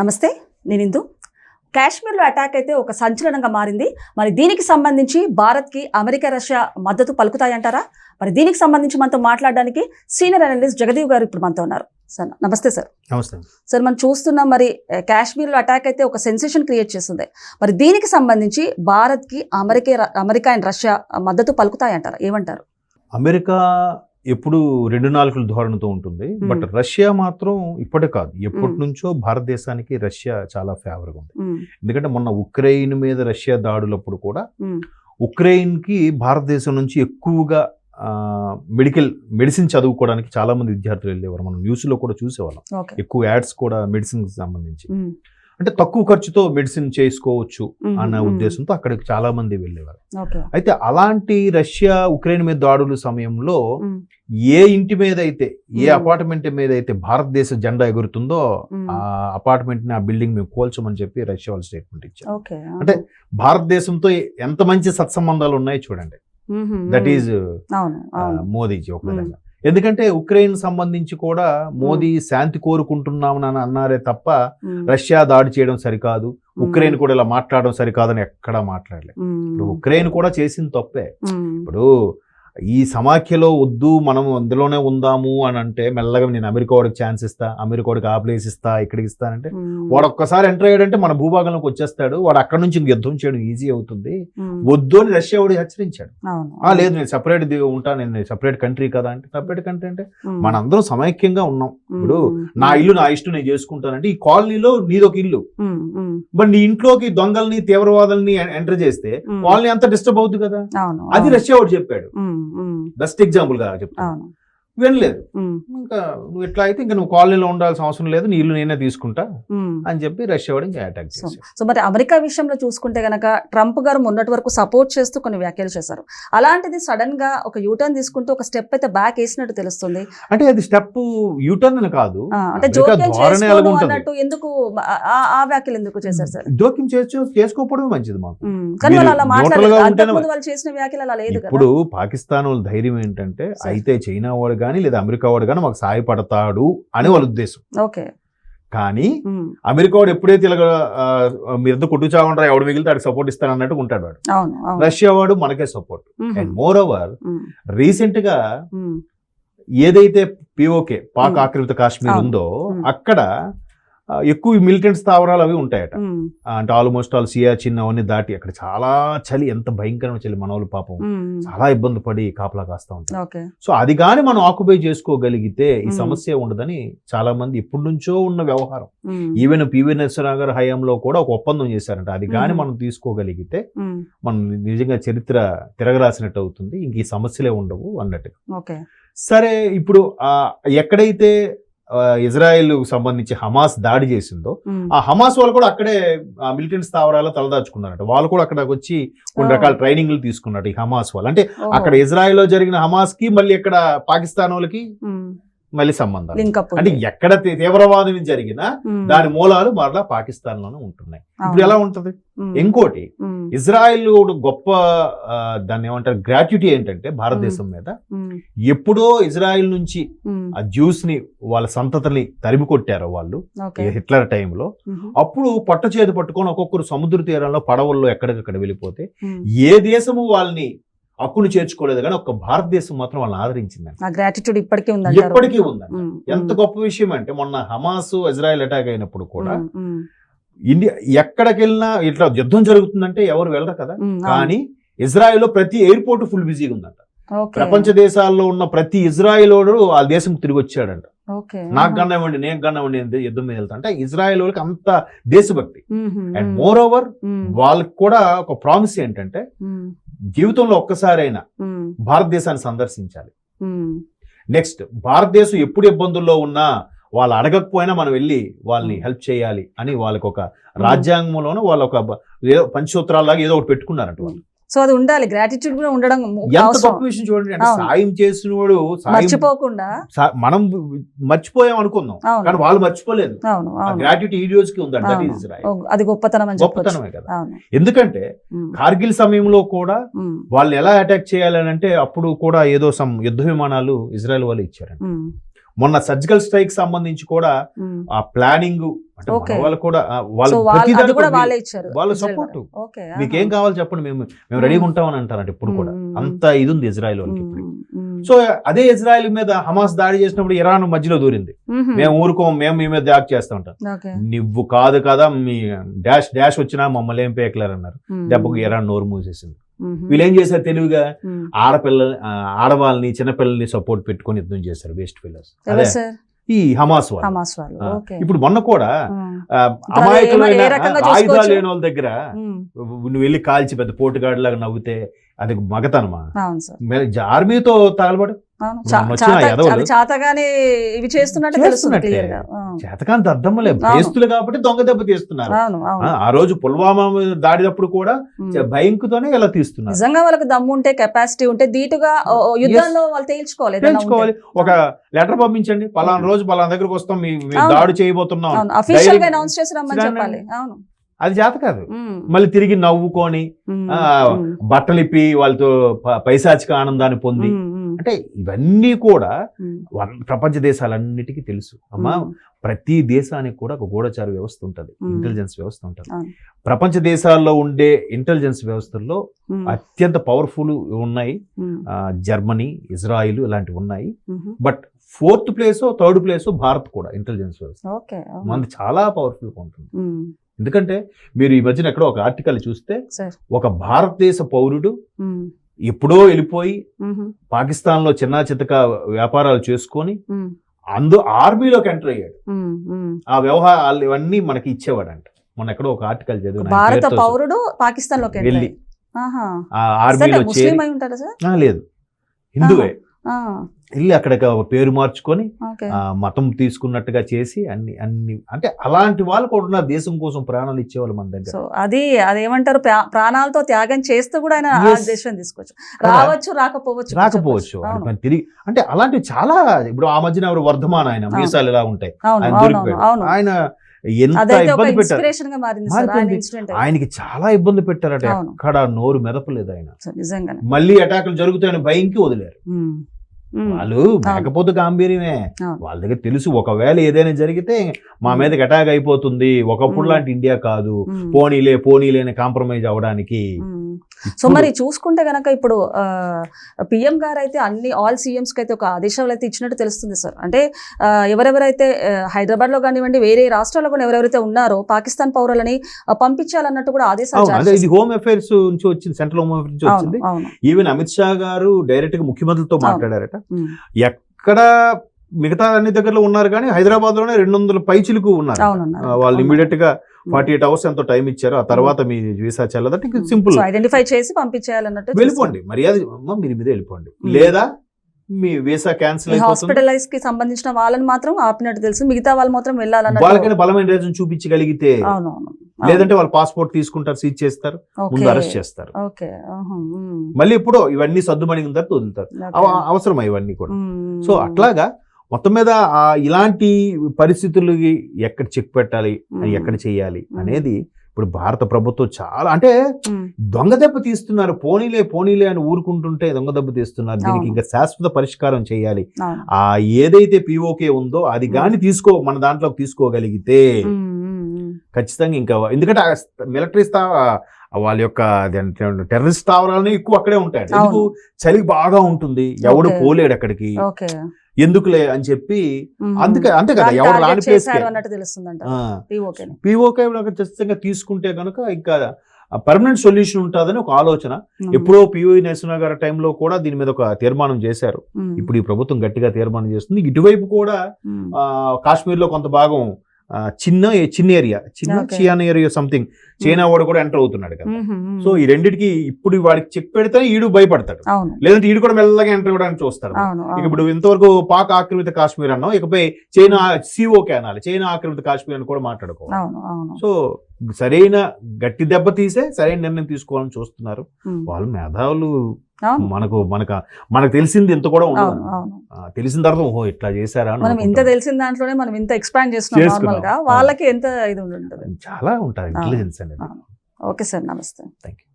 నమస్తే నేను ఇందు. కాశ్మీర్లో అటాక్ అయితే ఒక సంచలనంగా మారింది. మరి దీనికి సంబంధించి భారత్కి అమెరికా రష్యా మద్దతు పలుకుతాయంటారా? మరి దీనికి సంబంధించి మనతో మాట్లాడడానికి సీనియర్ అనలిస్ట్ జగదీవ్ గారు ఇప్పుడు మనతో ఉన్నారు. సార్ నమస్తే సార్. నమస్తే. సార్ మనం చూస్తున్నాం మరి కాశ్మీర్లో అటాక్ అయితే ఒక సెన్సేషన్ క్రియేట్ చేస్తుంది. మరి దీనికి సంబంధించి భారత్కి అమెరికా అమెరికా అండ్ రష్యా మద్దతు పలుకుతాయంటారా? ఏమంటారు? అమెరికా ఎప్పుడు రెండు నాలుగుల ధోరణితో ఉంటుంది. బట్ రష్యా మాత్రం ఇప్పటి కాదు. ఎప్పటి. నుంచో భారతదేశానికి రష్యా చాలా ఫేవర్గా ఉంది. ఎందుకంటే మొన్న ఉక్రెయిన్ మీద రష్యా దాడులప్పుడు కూడా ఉక్రెయిన్కి భారతదేశం నుంచి ఎక్కువగా మెడికల్ మెడిసిన్ చదువుకోవడానికి చాలా మంది విద్యార్థులు వెళ్ళేవారు. మనం న్యూస్లో కూడా చూసేవాళ్ళం. ఎక్కువ యాడ్స్ కూడా మెడిసిన్కి సంబంధించి. అంటే తక్కువ ఖర్చుతో మెడిసిన్ చేసుకోవచ్చు అన్న ఉద్దేశంతో అక్కడికి చాలా మంది వెళ్ళేవారు. అయితే అలాంటి రష్యా ఉక్రెయిన్ మీద దాడుల సమయంలో ఏ ఇంటి మీద అయితే ఏ. అపార్ట్మెంట్ మీద అయితే భారతదేశ జెండా ఎగురుతుందో ఆ అపార్ట్మెంట్ని ఆ బిల్డింగ్ మేము కోల్చమని చెప్పి రష్యా వాళ్ళు స్టేట్మెంట్ ఇచ్చారు. అంటే భారతదేశంతో ఎంత మంచి సత్సంబంధాలు ఉన్నాయో చూడండి. దట్ ఈజ్ మోదీజీ ఒక. విధంగా. ఎందుకంటే ఉక్రెయిన్ సంబంధించి కూడా మోదీ శాంతి కోరుకుంటున్నామని అన్నారే తప్ప రష్యా దాడి చేయడం సరికాదు. ఉక్రెయిన్ కూడా ఇలా మాట్లాడడం సరికాదని ఎక్కడా మాట్లాడలేదు ఉక్రెయిన్ కూడా చేసిన తప్పే. ఇప్పుడు ఈ సమాఖ్యలో వద్దు మనం అందులోనే ఉందాము అని అంటే మెల్లగా నేను అమెరికా వాడికి ఛాన్స్ ఇస్తా అమెరికా వాడికి ఆ ప్లేస్ ఇస్తా ఇక్కడికి ఇస్తానంటే వాడు ఒక్కసారి ఎంటర్ అయ్యాడంటే మన భూభాగంలోకి వచ్చేస్తాడు. వాడు అక్కడ నుంచి యుద్ధం చేయడం ఈజీ అవుతుంది. వద్దు అని రష్యా వాడు హెచ్చరించాడు. ఆ లేదు నేను సపరేట్ ఉంటా నేను సపరేట్ కంట్రీ కదా అంటే సపరేట్ కంట్రీ అంటే మనందరం సమైక్యంగా ఉన్నాం. ఇప్పుడు నా ఇల్లు నా ఇష్టం నేను చేసుకుంటానంటే ఈ కాలనీలో నీదొక ఇల్లు. బట్ నీ ఇంట్లోకి దొంగల్ని తీవ్రవాదుల్ని ఎంటర్ చేస్తే కాలనీ అంత డిస్టర్బ్ అవుతుంది కదా? అది రష్యా వాడు చెప్పాడు. బెస్ట్ ఎగ్జాంపుల్గా చెప్తాను. అవును. వినలేదు. ఇంకా నువ్వు ఇట్లా అయితే ఇంకా నువ్వు కాలనీలో ఉండాల్సిన అవసరం లేదు నీ ఇల్లు నేనే తీసుకుంటా. అని చెప్పి రష్యా వాడు ఇంకా అటాక్ సో చేశాడు. సో మరి అమెరికా విషయంలో చూసుకుంటే గనక ట్రంప్ గారు మొన్నటి వరకు సపోర్ట్ చేస్తూ కొన్ని వ్యాఖ్యలు చేశారు. అలాంటిది సడన్గా ఒక యూటర్న్ తీసుకుంటూ ఒక స్టెప్ అయితే బ్యాక్ వేసినట్టు తెలుస్తుంది. అంటే అది స్టెప్ యూటర్న్ అని కాదు. అంటే జోక్యం? అన్నట్టు ఎందుకు ఆ- వ్యాఖ్యలు ఎందుకు చేశారు సార్? జోక్యం చేసు చేసుకోకపోవడమే మంచిది మాకు. కానీ వాళ్ళు అలా అంతకుముందు వాళ్ళు చేసిన వ్యాఖ్యలు అలా లేదు ఇప్పుడు పాకిస్తాన్ వాళ్ళ ధైర్యం ఏంటంటే. అయితే చైనా వాడు కానీ లేదా అమెరికా వాడు కానీ మాకు సహాయపడతాడు అని వాళ్ళ ఉద్దేశం. ఓకే. కానీ అమెరికా వాడు ఎప్పుడైతే ఇలాగ మీరంతా కొట్టు చావంటారా ఎవడు మిగిలితే ఆడికి సపోర్ట్ ఇస్తాను అన్నట్టు ఉంటాడు వాడు. రష్యా వాడు మనకే సపోర్ట్ అండ్ మోర్ ఓవర్ రీసెంట్గా ఏదైతే పిఓకే పాక్. ఆక్రమిత కాశ్మీర్. ఉందో. అక్కడ ఎక్కువ మిలిటెంట్ స్థావరాలు అవి ఉంటాయట. అంటే ఆల్మోస్ట్ ఆల్ సియాచిన్ అవన్నీ దాటి అక్కడ చాలా చలి ఎంత భయంకరమైన చలి మనోళ్ళు పాపం. చాలా ఇబ్బంది పడి కాపలా కాస్తా ఉంటారు. ఓకే. సో అది కానీ మనం ఆక్యుపై చేసుకోగలిగితే ఈ. సమస్య ఉండదని చాలా మంది ఎప్పటి నుంచో ఉన్న వ్యవహారం. ఈవెన్ పివి నరసింహరావు గారి హయాంలో కూడా ఒక ఒప్పందం చేశారంట. అది కానీ. మనం తీసుకోగలిగితే మనం నిజంగా చరిత్ర తిరగరాసినట్టు అవుతుంది. ఇంక ఈ సమస్యలే ఉండవు అన్నట్టు ఓకే. సరే ఇప్పుడు ఎక్కడైతే ఇజ్రాయెల్ సంబంధించి హమాస్ దాడి చేసిందో ఆ హమాస్ వాళ్ళు కూడా అక్కడే మిలిటెంట్ స్థావరాల్లో తలదాచుకున్నారట వాళ్ళు కూడా అక్కడికి వచ్చి కొన్ని. రకాల ట్రైనింగ్లు తీసుకున్నట్టు ఈ హమాస్ వాళ్ళు అంటే. అక్కడ ఇజ్రాయెల్లో జరిగిన హమాస్కి మళ్ళీ ఇక్కడ పాకిస్తాన్ వాళ్ళకి మళ్ళీ సంబంధాలు. అంటే ఎక్కడ తీవ్రవాదం జరిగినా దాని మూలాలు మరలా పాకిస్తాన్లోనే ఉంటున్నాయి. ఇప్పుడు. ఎలా ఉంటది? ఇంకోటి ఇజ్రాయెల్ గొప్ప దాన్ని ఏమంటారు గ్రాట్యుటీ ఏంటంటే భారతదేశం మీద ఎప్పుడో ఇజ్రాయెల్ నుంచి ఆ జ్యూస్ని వాళ్ళ సంతతిని తరిమి కొట్టారు వాళ్ళు హిట్లర్ టైంలో అప్పుడు పట్ట చేతి పట్టుకొని ఒక్కొక్కరు సముద్ర తీరంలో పడవల్లో ఎక్కడికక్కడ వెళ్ళిపోతే. ఏ దేశము వాళ్ళని హక్కును చేర్చుకోలేదు కానీ ఒక భారతదేశం మాత్రం వాళ్ళని ఆదరించిందండి. గ్రాటిట్యూడ్ ఇప్పటికీ ఉందంటారు. ఎప్పటికీ ఉందండి. ఎంత గొప్ప విషయం అంటే మొన్న హమాస్ ఇజ్రాయెల్ అటాక్ అయినప్పుడు కూడా ఇండియా ఎక్కడికి వెళ్ళినా ఇట్లా యుద్ధం జరుగుతుందంటే ఎవరు వెళ్ళరు కదా. కానీ ఇజ్రాయెల్లో ప్రతి ఎయిర్పోర్ట్ ఫుల్ బిజీగా ఉందంట. ప్రపంచ దేశాల్లో ఉన్న ప్రతి ఇజ్రాయెలోడు ఆ దేశం తిరిగి వచ్చాడంట. నాకు గన్న ఇవ్వండి నేను గన్న ఇవ్వండి నేను యుద్ధం మీద వెళ్తా అంటే ఇజ్రాయెల్ వాళ్ళకి అంత దేశభక్తి. అండ్ మోర్ ఓవర్ వాళ్ళకి కూడా ఒక ప్రామిస్ ఏంటంటే జీవితంలో ఒక్కసారైనా భారతదేశాన్ని సందర్శించాలి. నెక్స్ట్ భారతదేశం ఎప్పుడు ఇబ్బందుల్లో ఉన్నా వాళ్ళు అడగకపోయినా మనం వెళ్ళి వాళ్ళని హెల్ప్ చేయాలి అని వాళ్ళకి ఒక రాజ్యాంగంలోనూ వాళ్ళ ఒక ఏదో పంచసూత్రాలాగా ఏదో ఒకటి పెట్టుకున్నారంట వాళ్ళు. సో అది ఉండాలి. గ్రాటిట్యూడ్ కూడా ఉండడం ఎంత గొప్ప విషయం చూడండి. సాయం చేసిన వాడు మర్చిపోకుండా మనం మర్చిపోయాం అనుకుందాం. కానీ వాళ్ళు మర్చిపోలేదు. గ్రాట్యుటీ ఈ రోజుకి ఉందండి. దట్. ఈస్ అది గొప్పతనం అని గొప్పతనమే కదా. ఎందుకంటే కార్గిల్ సమయంలో కూడా వాళ్ళు ఎలా అటాక్ చేయాలని అంటే అప్పుడు కూడా ఏదో సమ్ యుద్ధ విమానాలు ఇజ్రాయెల్ వాళ్ళు ఇచ్చారండి ఉమ్, మొన్న సర్జికల్ స్ట్రైక్ సంబంధించి కూడా. ఆ ప్లానింగ్ అంటే. వాళ్ళు కూడా వాళ్ళు వాళ్ళ-. ఓకే మీకేం కావాలి చెప్పండి మేము మేము రెడీగా ఉంటామని అంటారంట ఇప్పుడు కూడా. అంత ఇది ఉంది ఇజ్రాయెల్ వాళ్ళకి ఇప్పుడు సో అదే ఇజ్రాయెల్ మీద హమాస్ దాడి చేసినప్పుడు ఇరాన్ మధ్యలో దూరింది. మేము. ఊరుకోం మేము మీ మీద దాడి చేస్తా ఉంటాం నువ్వు కాదు కదా మీ డాష్ డాష్ వచ్చినా మమ్మల్ని ఏం పేకలేరు అన్నారు దెబ్బకు ఇరాన్ నోరు మూసేసింది. వీళ్ళు ఏం చేశారు తెలివిగా. ఆడపిల్ల ఆడవాళ్ళని చిన్నపిల్లల్ని సపోర్ట్ పెట్టుకొని యుద్ధం చేశారు వేస్ట్ ఫిల్లర్స్. ఎవరు అదే ఈ హమాస్ వాళ్ళు. ఇప్పుడు మొన్న కూడా అమాయకులైన ఆయుధాలు? లేని వాళ్ళ దగ్గర నువ్వు వెళ్ళి కాల్చి పెద్ద పోటుగాడు లాగా నవ్వుతే అది మగతనమా? ఆర్మీతో తగలబడి చాతగానే ఇవి చేస్తున్నట్టు చేస్తున్నట్టే. చేతకాంత అర్థంలే అవును. భయస్తులు కాబట్టి దొంగ దెబ్బ తీస్తున్నారు. ఆ, రోజు పుల్వామా దాడినప్పుడు కూడా. భయంకుతోనే ఇలా తీస్తున్నారు. నిజంగా వాళ్ళకి దమ్ము ఉంటే కెపాసిటీ ఉంటే ధీటుగా ఓ యుద్ధాల్లో వాళ్ళు తేల్చుకోవాలి. తెలుసుకోవాలి ఒక లెటర్ పంపించండి. పలానా రోజు పలానా దగ్గరకు వస్తాం. మీ. దాడి చేయబోతున్నాం. అఫీషియల్గా అనౌన్స్ చేసి రమ్మని చెప్పాలి. అవును. అది చేత కాదు. మళ్ళీ తిరిగి నవ్వుకొని బట్టలిప్పి వాళ్ళతో పైశాచిక ఆనందాన్ని పొంది అంటే ఇవన్నీ కూడా ప్రపంచ దేశాలన్నిటికీ తెలుసు. అమ్మా ప్రతి దేశానికి కూడా ఒక గూఢచార వ్యవస్థ ఉంటుంది. ఇంటెలిజెన్స్ వ్యవస్థ ఉంటుంది. ప్రపంచ దేశాల్లో ఉండే ఇంటెలిజెన్స్ వ్యవస్థల్లో అత్యంత పవర్ఫుల్ ఉన్నాయి. జర్మనీ ఇజ్రాయిల్ ఇలాంటివి ఉన్నాయి. But fourth place third place Bharat కూడా ఇంటెలిజెన్స్ వ్యవస్థ. మనది చాలా పవర్ఫుల్గా ఉంటుంది ఎందుకంటే మీరు ఈ మధ్యన ఎక్కడో ఒక ఆర్టికల్ చూస్తే ఒక భారతదేశ పౌరుడు ఎప్పుడో వెళ్ళిపోయి ఉమ్, పాకిస్తాన్లో చిన్న చితక వ్యాపారాలు చేసుకొని అందు ఆర్మీలోకి ఎంటర్ అయ్యాడు. ఆ వ్యవహారాలు ఇవన్నీ మనకి ఇచ్చేవాడంట. మొన్న ఎక్కడో ఒక ఆర్టికల్ చదివి భారత పౌరుడు పాకిస్తాన్లోకి వెళ్ళి. ఆర్మీలో లేదు. హిందువే. వెళ్ళి అక్కడ పేరు మార్చుకొని మతం తీసుకున్నట్టుగా చేసి అన్ని అన్ని అంటే అలాంటి వాళ్ళు కూడా ఉన్నారు. దేశం కోసం ప్రాణాలు ఇచ్చేవాళ్ళు మన దగ్గర. సో అది అదేమంటారు? ప్రా- ప్రాణాలతో త్యాగం చేస్తూ కూడా ఆయన. దేశం తీసుకోవచ్చు? రావచ్చు రాకపోవచ్చు రాకపోవచ్చు. తిరిగి అంటే అలాంటివి చాలా ఇప్పుడు ఆ మధ్యన ఎవరు వర్ధమాన ఆయన. మీసాలు ఇలా ఉంటాయి? ఆయన దొరికిపోయాడు. ఆయన ఎంత ఇబ్బంది పెట్టారు? ఆయనకి చాలా ఇబ్బంది పెట్టారట. ఎక్కడ నోరు మెదపలేదు ఆయన. మళ్ళీ అటాకులు జరుగుతాయని భయంకి వదిలేరు. వాళ్ళు మేకపోతే గాంభీర్యమే. వాళ్ళ దగ్గర తెలుసు ఒకవేళ ఏదైనా జరిగితే మా మీదకి అటాక్ అయిపోతుంది. ఒకప్పుడు. లాంటి ఇండియా కాదు. పోనీలే పోనీలే అని కాంప్రమైజ్ అవడానికి. సో మరి చూసుకుంటే గనక ఇప్పుడు పిఎం గారు అయితే అన్ని ఆల్ సీఎంస్కి అయితే ఒక ఆదేశాలు అయితే ఇచ్చినట్టు తెలుస్తుంది సార్. అంటే ఎవరెవరైతే హైదరాబాద్లో కానివ్వండి వేరే రాష్ట్రాల్లో కూడా ఎవరెవరైతే ఉన్నారో పాకిస్తాన్ పౌరులని పంపించాలన్నట్టు కూడా ఆదేశాలు ఇది. హోమ్ అఫైర్స్ నుంచి వచ్చింది సెంట్రల్ హోమ్ అఫైర్స్ నుంచి వచ్చింది. ఈవెన్ అమిత్ షా గారు డైరెక్ట్గా ముఖ్యమంత్రితో మాట్లాడారట. ఎక్కడ మిగతా అన్ని దగ్గరలో ఉన్నారు కానీ హైదరాబాద్లోనే రెండు వందల పైచిలకు ఉన్నారు. వాళ్ళు. ఇమీడియట్గా. ఫార్టీ ఎయిట్ అవర్స్ ఎంతో టైం ఇచ్చారు. ఆ తర్వాత మీ వీసా చెల్లదంటే సింపుల్ ఐడెంటిఫై చేసి పంపించేయాలన్నట్టు వెళ్ళిపోండి. మర్యాద మీరు మీద వెళ్ళిపోండి. ఉమ్. లేదా మీ వీసా క్యాన్సిల్ హాస్పిటలైజ్కి సంబంధించిన వాళ్ళని మాత్రం ఆపినట్టు తెలుసు. మిగతా వాళ్ళు మాత్రం వెళ్ళాలన్నట్టు వాళ్ళకైనా బలమైన రీజన్ చూపించగలిగితే లేదంటే వాళ్ళు పాస్పోర్ట్ తీసుకుంటారు సీజ్ చేస్తారు ముందు అరెస్ట్ చేస్తారు. ఓకే మళ్ళీ ఇప్పుడు ఇవన్నీ సర్దుమణిగిన తర్వాత వదులుతారు. అవ- అవసరం ఇవన్నీ కూడా? సో అట్లాగా మొత్తం మీద ఆ ఇలాంటి పరిస్థితులకి ఎక్కడ చెక్ పెట్టాలి? అని ఎక్కడ చేయాలి. అనేది ఇప్పుడు భారత ప్రభుత్వం చాలా అంటే దొంగ దెబ్బ తీస్తున్నారు. పోనీలే పోనీలే అని ఊరుకుంటుంటే దొంగ దెబ్బ తీస్తున్నారు. దీనికి. ఇంకా శాశ్వత పరిష్కారం చేయాలి. ఆ ఏదైతే పిఓకే ఉందో అది గాని తీసుకో మన దాంట్లోకి తీసుకోగలిగితే ఖచ్చితంగా ఇంకా ఎందుకంటే మిలిటరీ స్థా వాళ్ళ యొక్క టెర్రరిస్ట్ స్థావరాలని ఎక్కువ అక్కడే ఉంటాయి ఎందుకు? చలి బాగా ఉంటుంది. ఎవడు. పోలేడు అక్కడికి. ఎందుకులే అని చెప్పి అందుకే అంతే కదా ఎవడు రాని ప్లేస్ పిఓకే ఖచ్చితంగా తీసుకుంటే కనుక ఇంకా పర్మనెంట్ సొల్యూషన్ ఉంటుందని ఒక ఆలోచన. ఎప్పుడో పిఓ నరసింహ గారి టైంలో కూడా దీని మీద ఒక తీర్మానం చేశారు. ఇప్పుడు ఈ ప్రభుత్వం గట్టిగా తీర్మానం చేస్తుంది. ఇటువైపు కూడా ఆ, కాశ్మీర్లో కొంత భాగం చిన్న చిన్న ఏరియా చిన్న. చియాన్ ఏరియా సంథింగ్ చైనా వాడు కూడా ఎంటర్ అవుతున్నాడు కదా. సో ఈ రెండిటికి ఇప్పుడు వాడికి చెక్ పెడితే ఈడు భయపడతాడు. లేదంటే ఈడు కూడా మెల్లగా ఎంటర్ అవ్వడానికి చూస్తాడు. ఇప్పుడు ఇంతవరకు పాక్ ఆక్రమిత కాశ్మీర్ అన్నాం ఇకపై చైనా సిఓకే అనాలి. చైనా ఆక్రమిత కాశ్మీర్ అని కూడా మాట్లాడుకోవాలి. సో సరైన గట్టి దెబ్బ తీసే సరైన నిర్ణయం తీసుకోవాలని చూస్తున్నారు. వాళ్ళు మేధావులు. మనకు మనకు మనకు తెలిసింది ఇంత కూడా ఉండదు. తెలిసిన తర్వాత ఓహో ఇట్లా చేశారా మనం ఇంత. తెలిసిన దాంట్లోనే మనం ఇంత ఎక్స్పాండ్ చేస్తున్నాం చేసుకున్నాం. నార్మల్గా అవును. వాళ్ళకి ఎంత ఇది ఉంటుంది. చాలా ఉంటుంది ఇంటెలిజెన్స్ అనేది. ఓకే సార్ నమస్తే. Thank you